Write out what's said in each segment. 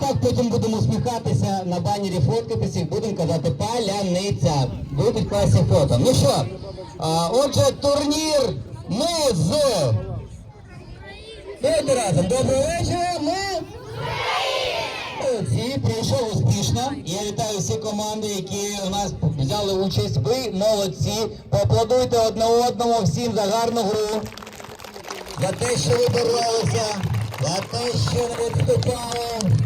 так потім будемо усміхатися на банері фоткатися і будемо казати паляниця. Будуть класні фото. Ну що, а, отже, турнір ми з Давайте разом. Доброго вечора. Ми Молодці, пройшов успішно. Я вітаю всі команди, які у нас взяли участь. Ви молодці. Поаплодуйте одне одному всім за гарну гру. За те, що ви боролися, за те, що не відступали,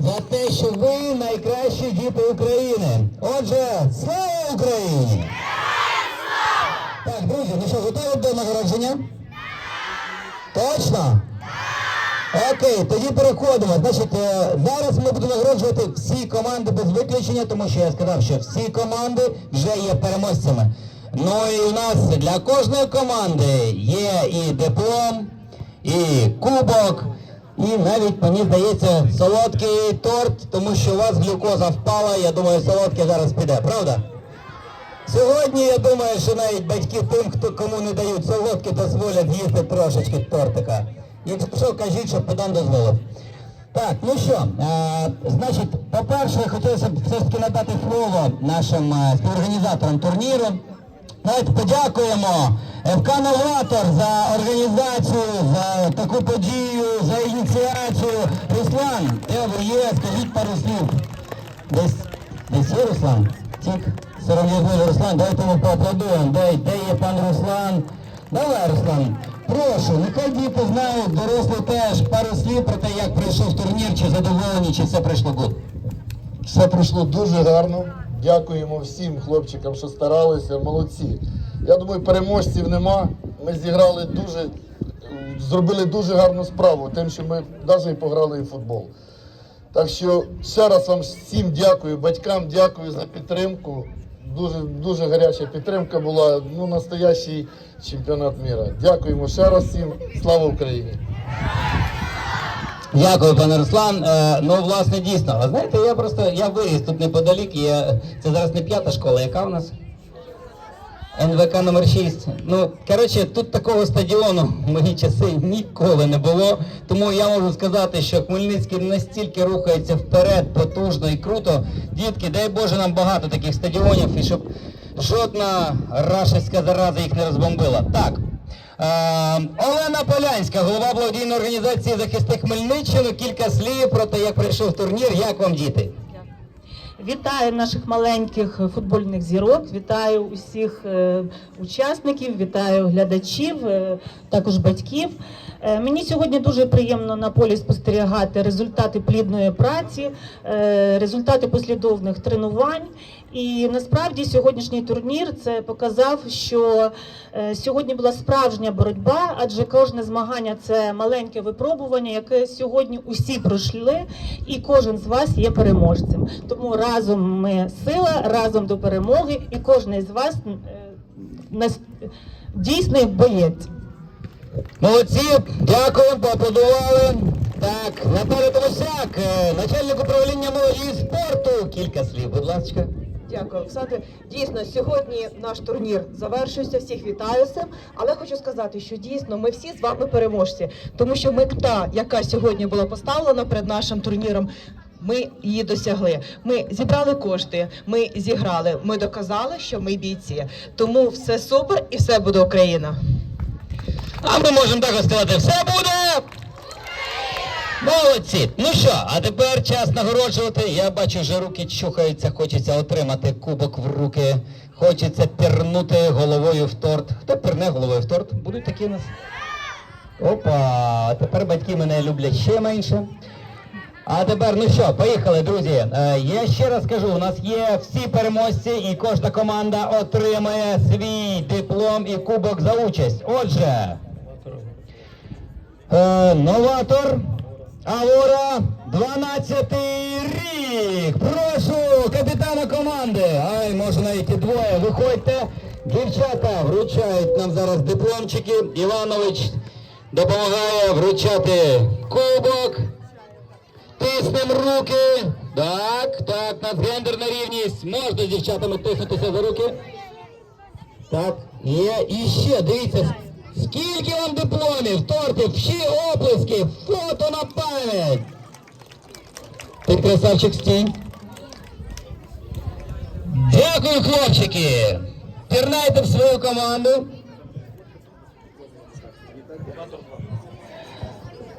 за те, що ви найкращі діти України. Отже, слава Україні! Так, друзі, ну що, готові до нагородження? Точно? Окей, тоді переходимо. Значить, е, зараз ми будемо нагороджувати всі команди без виключення, тому що я сказав, що всі команди вже є переможцями. Ну і у нас для кожної команди є і диплом, і кубок, і навіть, мені здається, солодкий торт, тому що у вас глюкоза впала, я думаю, солодкий зараз піде, правда? Сьогодні я думаю, що навіть батьки тим, хто кому не дають солодкі, дозволять їсти трошечки тортика. Якщо кажіть, щоб педан дозволив. Так, ну що, е, значить, по-перше, хотілося б все ж таки надати слово нашим е, співорганізаторам турніру. Давайте подякуємо ФК Новатор за організацію, за таку подію, за ініціацію. Руслан, де ви є? Скажіть пару слів. Десь, десь є Руслан? Тік. Сором'язливий Руслан, давайте ми поаплодуємо. Де, де є пан Руслан? Давай, Руслан, прошу, нехай діти знають, дорослі теж, пару слів про те, як пройшов турнір, чи задоволені, чи все пройшло гуд. Все пройшло дуже гарно. Дякуємо всім хлопчикам, що старалися, молодці. Я думаю, переможців нема. Ми зіграли дуже, зробили дуже гарну справу, тим, що ми навіть пограли в футбол. Так що ще раз вам всім дякую, батькам дякую за підтримку. Дуже, дуже гаряча підтримка була. Ну, настоящий чемпіонат міра. Дякуємо ще раз всім. Слава Україні! Дякую, пане Руслан. Е, ну, власне, дійсно. Ви знаєте, я просто я виріс тут неподалік. Я, це зараз не п'ята школа, яка в нас? НВК номер 6. Ну, коротше, тут такого стадіону в мої часи ніколи не було. Тому я можу сказати, що Хмельницький настільки рухається вперед, потужно і круто. Дітки, дай Боже нам багато таких стадіонів, і щоб жодна рашистська зараза їх не розбомбила. Так. Е, Олена Полянська, голова благодійної організації Захисти Хмельниччину. Кілька слів про те, як пройшов турнір. Як вам діти? Вітаю наших маленьких футбольних зірок, вітаю усіх е, учасників, вітаю глядачів, е, також батьків. Е, мені сьогодні дуже приємно на полі спостерігати результати плідної праці, результати послідовних тренувань. І насправді сьогоднішній турнір це показав, що е, сьогодні була справжня боротьба, адже кожне змагання це маленьке випробування, яке сьогодні усі пройшли, і кожен з вас є переможцем. Тому разом ми сила, разом до перемоги, і кожен з вас е, дійсний боєць. Молодці, дякую, поаплодували. Так, Наталя Толосяк, е, начальник управління молоді і спорту. Кілька слів, будь ласка. Дякую, Оксана. Дійсно, сьогодні наш турнір завершується. Всіх вітаю цим. Але хочу сказати, що дійсно ми всі з вами переможці, тому що мета, яка сьогодні була поставлена перед нашим турніром. Ми її досягли. Ми зібрали кошти, ми зіграли. Ми доказали, що ми бійці. Тому все супер і все буде Україна. А ми можемо також сказати, все буде. Молодці. Ну що, а тепер час нагороджувати. Я бачу, вже руки чухаються, хочеться отримати кубок в руки. Хочеться пірнути головою в торт. Хто пірне головою в торт? Будуть такі у нас. Опа, тепер батьки мене люблять ще менше. А тепер, ну що, поїхали, друзі. Е, я ще раз кажу, у нас є всі переможці, і кожна команда отримає свій диплом і кубок за участь. Отже, е, новатор Авора, 12 рік. Прошу капітана команди. Ай, може навіть і двоє. Виходьте. Дівчата вручають нам зараз дипломчики. Іванович допомагає вручати кубок. Тиснем руки. Так, так, у нас гендерна рівність. Можна з дівчатами тиснутися за руки. Так, є. І ще, дивіться, скільки вам дипломів, тортів, всі оплески, фото на пам'ять. Ти красавчик стій. Дякую, хлопчики! Пірнайте в свою команду.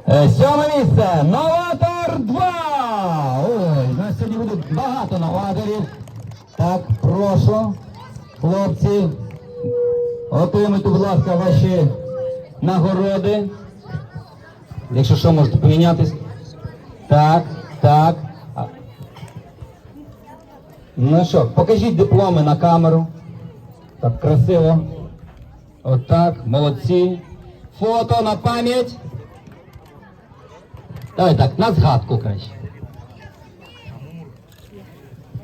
Е, Сьоме місце. Новатор 2. Ой, у нас сьогодні буде багато новаторів. Так, прошу, хлопці, отримайте, будь ласка, ваші нагороди. Якщо що, можете помінятись. Так, так. Ну що, покажіть дипломи на камеру. Так, красиво. Отак, молодці. Фото на пам'ять. Давай так, на згадку краще.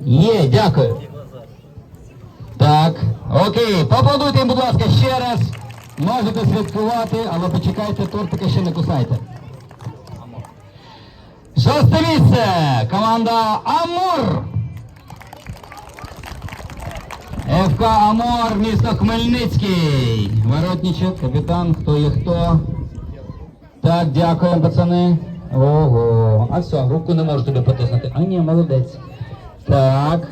Є, дякую. Так, окей, поаплодуйте, їм, будь ласка, ще раз. Можете святкувати, але почекайте, тортика ще не кусайте. Шосте місце. Команда Амур. ФК Амор, місто Хмельницький. Воротничок, капітан, хто є хто. Так, дякуємо, пацани. Ого. А все, руку не можу тобі потиснути. А ні, молодець. Так.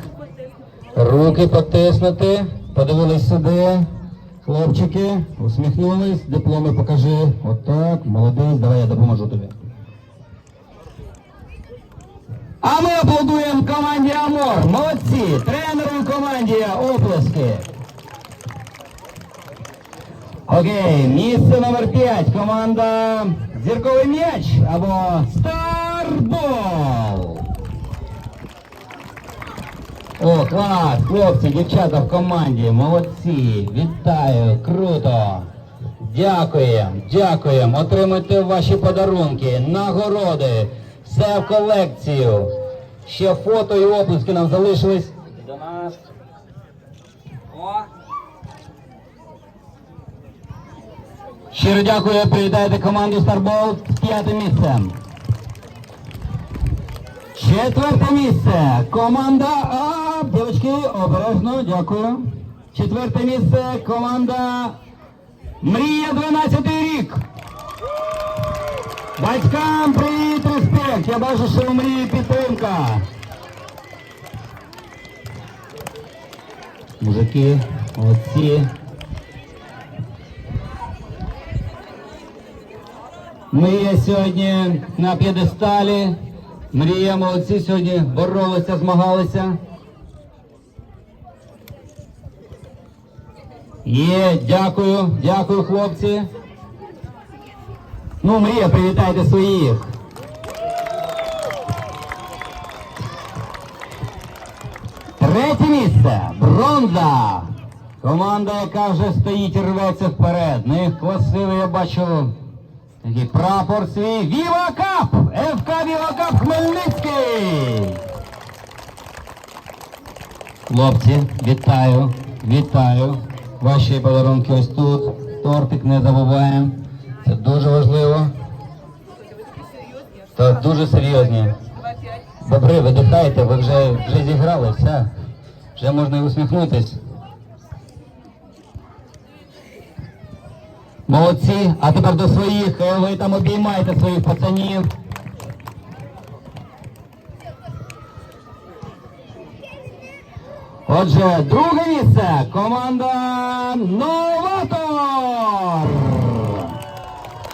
Руки потиснути. Подивились сюди. Хлопчики, усміхнулись, дипломи покажи. Отак, молодець, давай я допоможу тобі. А ми аплодуємо команді Амор. Молодці! Тренеру команді оплески. Окей, місце номер 5. Команда Зірковий м'яч або Старбол. О, клас, хлопці, дівчата в команді, молодці, вітаю, круто. Дякуємо, дякуємо. Отримуйте ваші подарунки, нагороди, все в колекцію. Ще фото і оплески нам залишились. До нас. О. Щиро дякую, привітайте команду Старбол з п'ятим місцем. Четверте місце. Команда А. Дівчатки, обережно, дякую. Четверте місце. Команда Мрія 12 рік. Батькам привіт, респект. Я бачу, що у мрії підтримка. Мужики, молодці. Мрія сьогодні на п'єдесталі. Мрія молодці сьогодні боролися, змагалися. Є, дякую, дякую, хлопці. Ну, Мрія, привітайте своїх. Третє місце. Бронза. Команда, яка вже стоїть рветься вперед. В них красивий, я бачу, такий прапор свій. Віва! ФК Віва Хмельницький! Хлопці, вітаю, вітаю. Ваші подарунки ось тут. Тортик не забуваємо. Це дуже важливо. Так, дуже серйозні. Добре, видихайте, ви вже, вже зіграли, все. Вже можна і усміхнутись. Молодці, а тепер до своїх, е, ви там обіймаєте своїх пацанів. Отже, друге місце. Команда Новатор.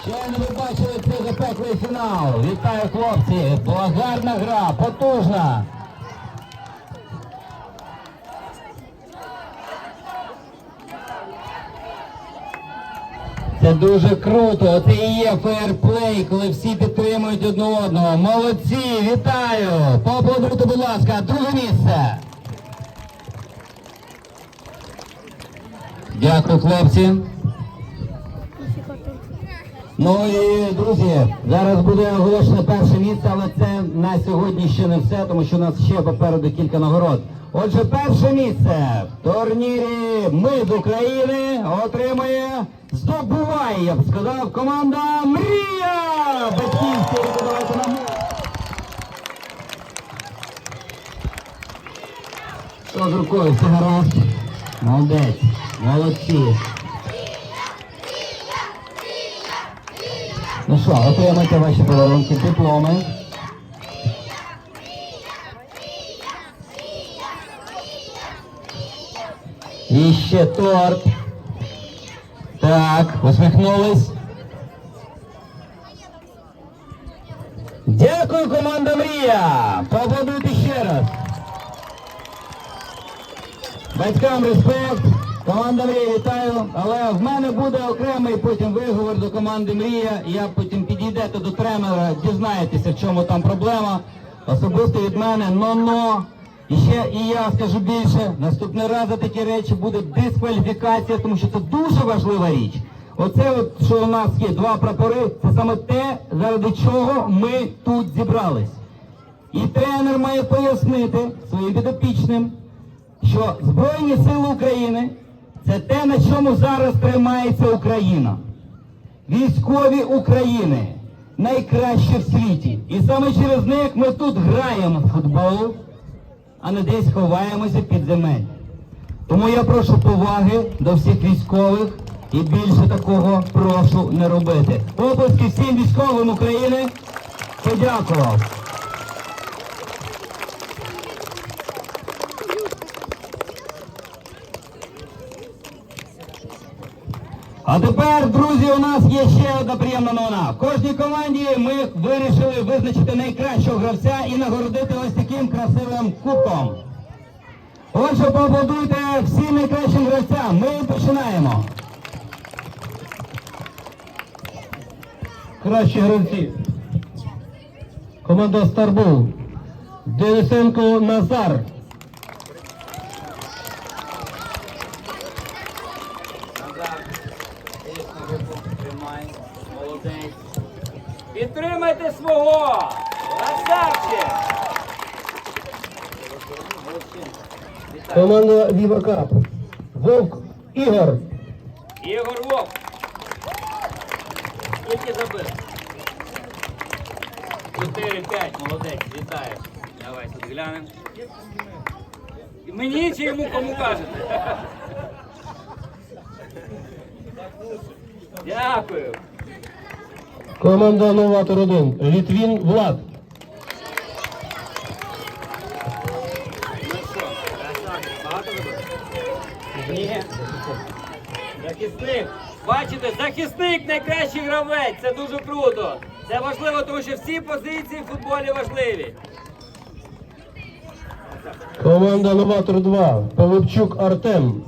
Ще не ви бачили цей запеклий фінал. Вітаю, хлопці. Була гарна гра, потужна. Це дуже круто. Це і є фейерплей, коли всі підтримують одне одного. Молодці, вітаю! Поаплодуйте, будь ласка, друге місце. Дякую, хлопці. Ну і друзі, зараз буде оголошено перше місце, але це на сьогодні ще не все, тому що у нас ще попереду кілька нагород. Отже, перше місце в турнірі Ми з України отримує, здобуває, я б сказав, команда Мрія! Батьківський подавати нам. Що з рукою? Все гаразд. Молодець. Молодці. Ну що, отримайте ваші подарунки, дипломи. І ще торт. Так, усміхнулись. Дякую, команда Мрія! Поаплодуйте ще раз. Батькам респект. Команда Мрія вітаю. Але в мене буде окремий потім виговор до команди Мрія. Я потім підійдете до тренера, дізнаєтеся, в чому там проблема. Особисто від мене но-но. І ще і я скажу більше, наступний раз за такі речі буде дискваліфікація, тому що це дуже важлива річ. Оце, от, що у нас є два прапори, це саме те, заради чого ми тут зібрались. І тренер має пояснити своїм підопічним, що Збройні Сили України це те, на чому зараз тримається Україна. Військові України найкращі в світі. І саме через них ми тут граємо в футбол, а не десь ховаємося під земель. Тому я прошу поваги до всіх військових і більше такого прошу не робити. Оплески всім військовим України. Подякував. А тепер, друзі, у нас є ще одна приємна новина. В кожній команді ми вирішили визначити найкращого гравця і нагородити ось таким красивим кубком. Отже, поаплодуйте всім найкращим гравцям. Ми починаємо. Кращі гравці. Команда Старбул. Денисенко Назар. Підтримайте свого! Красавчик! Команда Віва Кап. Вовк Ігор. Ігор Вовк. Скільки забив? 4-5, молодець, вітаю. Давай тут глянемо. Мені чи йому кому кажете? Дякую. Команда Новатор 1. Літвін Влад. Захисник. Бачите, захисник найкращий гравець. Це дуже круто. Це важливо, тому що всі позиції в футболі важливі. Команда Новатор 2. Пилипчук Артем.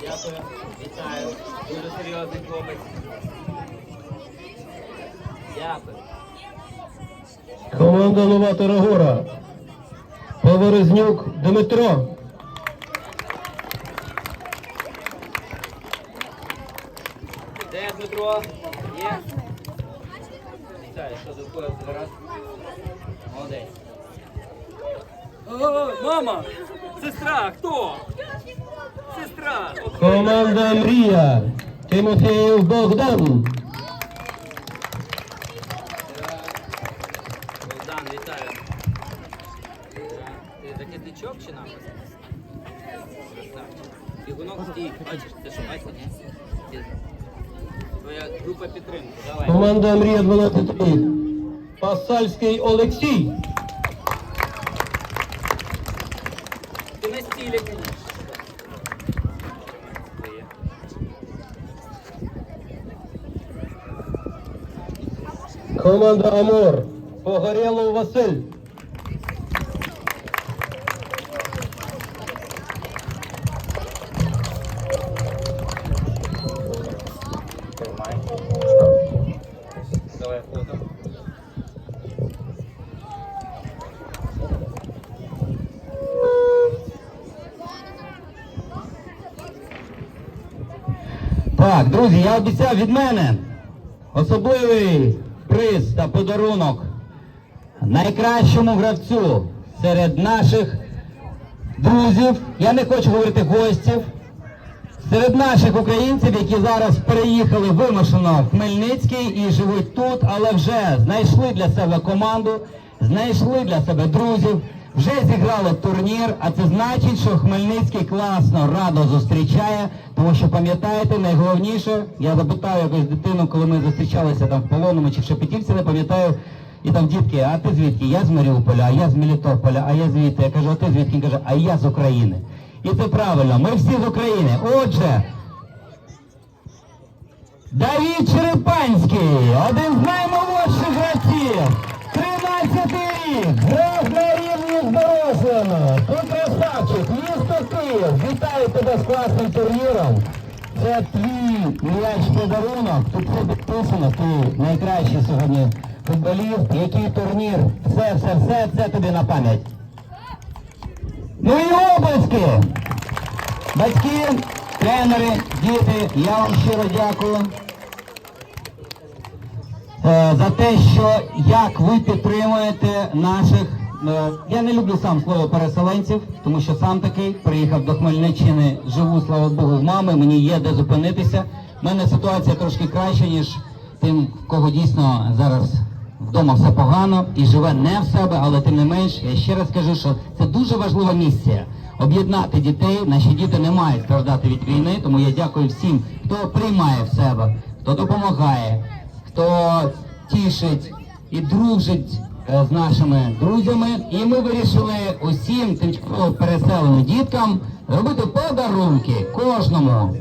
Дякую. Вітаю. Дуже серйозний хлопець. Дякую. Команда Новатора Гора. Поворознюк Дмитро. Де Дмитро? Є? Вітаю, що заходить зараз? Молодець. О, мама! Сестра, хто? Сестра! Команда Мрія. Тимофеєв. Богдан, вітаю. Ти захисничок чи напас? Красавчик. Бігунок стій. Бачиш, це що, Вася, ні? Ти- Твоя група підтримки. Мрія 12 рік. Пасальський Олексій. Команда Амор. Погорєлов Василь. Друзі, я обіцяв від мене особливий приз та подарунок найкращому гравцю серед наших друзів. Я не хочу говорити гостів. Серед наших українців, які зараз переїхали вимушено в Хмельницький і живуть тут, але вже знайшли для себе команду, знайшли для себе друзів, вже зіграли турнір, а це значить, що Хмельницький класно, радо зустрічає, тому що пам'ятаєте, найголовніше, я запитав якось дитину, коли ми зустрічалися там в Полоному чи в Шепетівці, не пам'ятаю, І там дітки, а ти звідки? Я з Маріуполя, а я з Мелітополя, а я звідти. Я кажу, а ти звідки? Він каже, а я з України. І це правильно, ми всі з України. Отже, Давід Черепанський, один з наймолодших гравців. 13 рік, грав дорослими. Ти місто Київ. Вітаю тебе з класним турніром. Це твій м'яч подарунок. Тут все підписано. Ти найкращий сьогодні футболіст. Який турнір? Все, все, все, це тобі на пам'ять. Ну і обласки! Батьки, тренери, діти, я вам щиро дякую е, за те, що як ви підтримуєте наших. Е, Я не люблю сам слово переселенців, тому що сам такий приїхав до Хмельниччини, живу, слава Богу, в мами, мені є де зупинитися. У мене ситуація трошки краща, ніж тим, кого дійсно зараз вдома все погано і живе не в себе, але тим не менш, я ще раз кажу, що це дуже важлива місія. Об'єднати дітей, наші діти не мають страждати від війни, тому я дякую всім, хто приймає в себе, хто допомагає, хто тішить і дружить з нашими друзями. І ми вирішили усім тимчасово переселеним діткам робити подарунки кожному.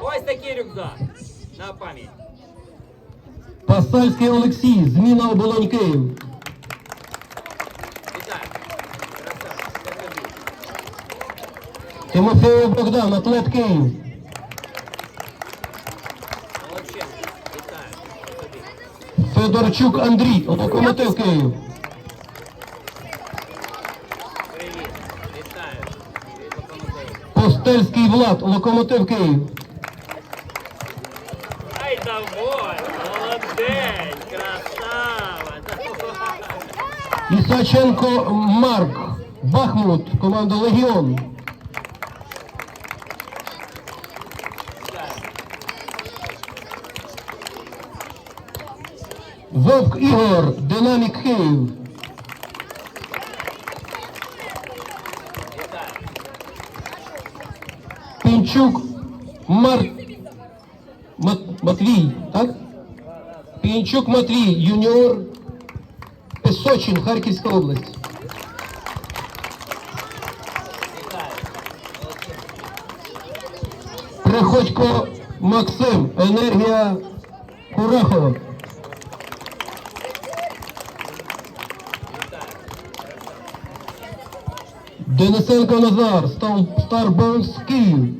Ось такий рюкзак. На пам'ять. Пасальський Олексій, зміна оболонь Київ. Тимофеєв Богдан, атлет Київ. Молодченко. Вітаю. Це тобі. Федорчук Андрій, локомотив Київ. Привіт. Вітаю. Постельський Влад, локомотив Київ. Ай, давай. Молодець. Красава. Ісаченко Марк, Бахмут, команда Легіон. Вовк Ігор, Динамік Київ. Пінчук Мар... Мат... Матвій, так? Пінчук Матвій, юніор Песочин, Харківська область. Приходько Максим, енергія Курахова. Денисенко Назар, Стар- Старбанс Київ.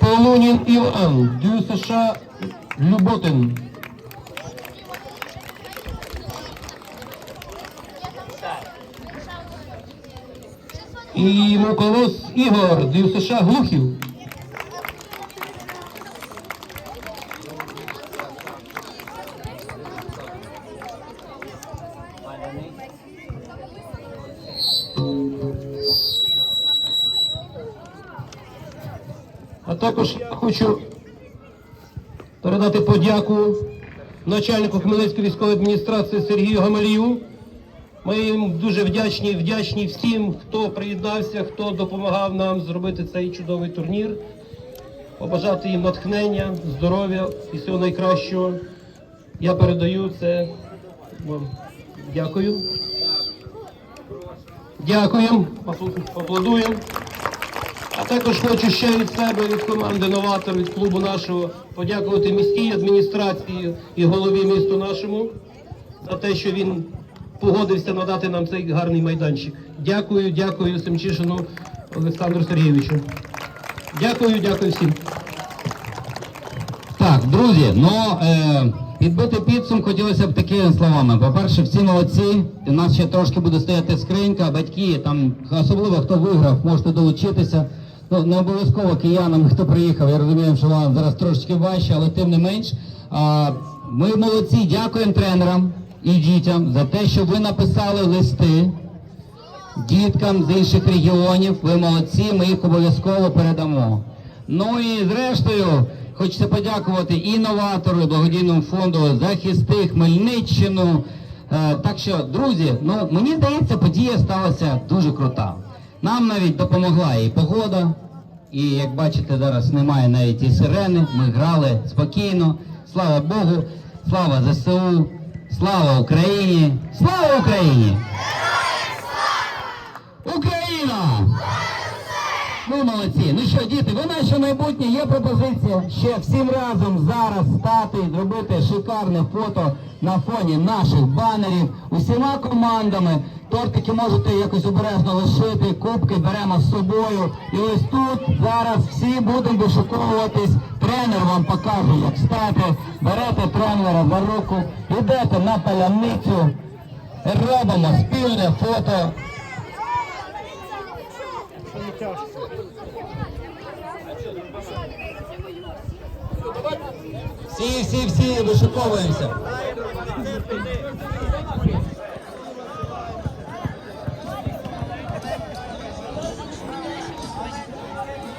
Полунін Іван, Дю США Люботин. І Муколос Ігор, Дю США Глухів. Також хочу передати подяку начальнику Хмельницької військової адміністрації Сергію Гамалію. Ми їм дуже вдячні, вдячні всім, хто приєднався, хто допомагав нам зробити цей чудовий турнір. Побажати їм натхнення, здоров'я і всього найкращого. Я передаю це вам. Дякую. Дякуємо, поаплодуємо. А також хочу ще від себе, від команди Новатор, від клубу нашого подякувати міській адміністрації і голові місту нашому за те, що він погодився надати нам цей гарний майданчик. Дякую, дякую Семчишину Олександру Сергійовичу. Дякую, дякую всім. Так, друзі, ну е, підбити підсум хотілося б такими словами. По-перше, всі молодці. У нас ще трошки буде стояти скринька, батьки, там особливо хто виграв, можете долучитися. Ну, не обов'язково киянам, хто приїхав. Я розумію, що вам зараз трошечки важче, але тим не менш. А, ми молодці, дякуємо тренерам і дітям за те, що ви написали листи діткам з інших регіонів. Ви молодці, ми їх обов'язково передамо. Ну і зрештою, хочеться подякувати і новатору, і благодійному фонду захисти Хмельниччину. Е, так що, друзі, ну мені здається, подія сталася дуже крута. Нам навіть допомогла і погода, і як бачите, зараз немає навіть і сирени. Ми грали спокійно. Слава Богу, слава ЗСУ, слава Україні! Слава Україні! Україна! Ну, молодці. Ну що, діти, ви наше майбутнє, є пропозиція ще всім разом зараз стати і зробити шикарне фото на фоні наших банерів усіма командами. Тортики можете якось обережно лишити, кубки беремо з собою. І ось тут зараз всі будемо вишуковуватись. Тренер вам покаже, як стати. Берете тренера за руку, йдете на паляницю, робимо спільне фото. Всі, всі, всі вишуковуємося.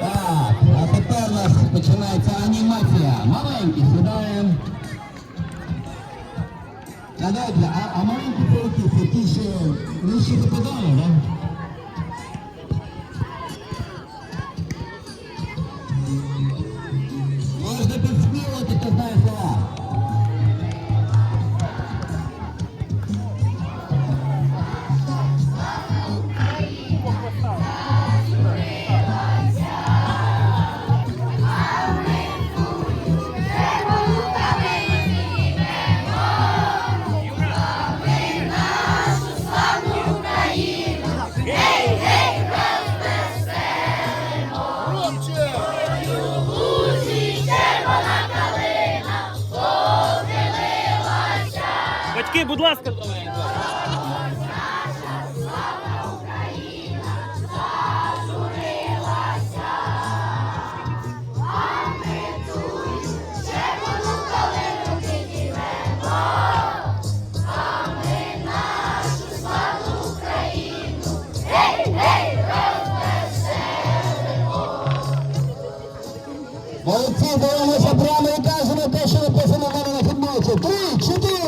Так, а тепер у нас починається анімація. Маленькі сідаємо. А давайте, а, а маленькі це які? Це ті, що нижче западали, так? Можна Квитки, будь ласка. Молодці, боролися прямо і кажемо те, що написано в мене на футболці. Три, чотири.